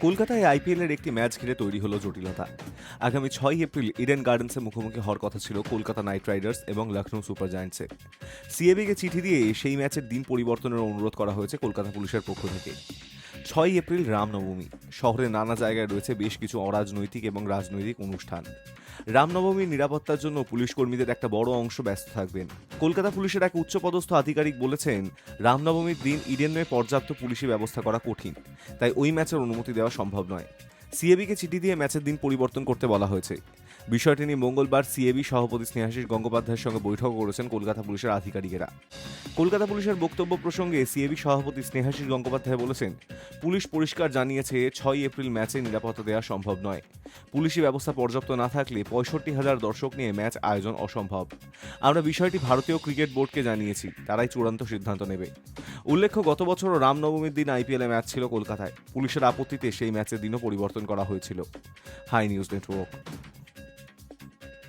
কলকাতায় আইপিএলের একটি ম্যাচ ঘিরে তৈরি হলো জটিলতা। আগামী ছয় এপ্রিল ইডেন গার্ডেন্সে মুখোমুখি হওয়ার কথা ছিল কলকাতা নাইট রাইডার্স এবং লখনৌ সুপার জায়ান্টসে। সিএবিকে চিঠি দিয়ে সেই ম্যাচের দিন পরিবর্তনের অনুরোধ করা হয়েছে কলকাতা পুলিশের পক্ষ থেকে। ছয় এপ্রিল রামনবমী। শহরের নানা জায়গায় রয়েছে বেশ কিছু অরাজনৈতিক এবং রাজনৈতিক অনুষ্ঠান। রামনবমীর নিরাপত্তার জন্য পুলিশ কর্মীদের একটা বড় অংশ ব্যস্ত থাকবেন। কলকাতা পুলিশের এক উচ্চপদস্থ আধিকারিক বলেছেন, রামনবমীর দিন ইডেনে পর্যাপ্ত পুলিশি ব্যবস্থা করা কঠিন, তাই ওই ম্যাচের অনুমতি দেওয়া সম্ভব নয়। সিএবিকে চিঠি দিয়ে ম্যাচের দিন পরিবর্তন করতে বলা হয়েছে। বিষয়টি নিয়ে মঙ্গলবার সিএবি সভাপতি স্নেহাশিস গঙ্গোপাধ্যায়ের সঙ্গে বৈঠক করেছেন কলকাতা পুলিশের আধিকারিকেরা। কলকাতা পুলিশের বক্তব্য প্রসঙ্গে সিএবি সভাপতি স্নেহাশিস গঙ্গোপাধ্যায় বলেছেন, পুলিশ পরিষ্কার জানিয়েছে ছয় এপ্রিল ম্যাচে নিরাপত্তা দেওয়া সম্ভব নয়। পুলিশি ব্যবস্থা পর্যাপ্ত না থাকলে পঁয়ষট্টি হাজার দর্শক নিয়ে ম্যাচ আয়োজন অসম্ভব। আমরা বিষয়টি ভারতীয় ক্রিকেট বোর্ডকে জানিয়েছি, তারাই চূড়ান্ত সিদ্ধান্ত নেবে। উল্লেখ্য, গত বছরও রামনবমীর দিন আইপিএলে ম্যাচ ছিল কলকাতায়। পুলিশের আপত্তিতে সেই ম্যাচের দিনও পরিবর্তন করা হয়েছিল। Hi news network.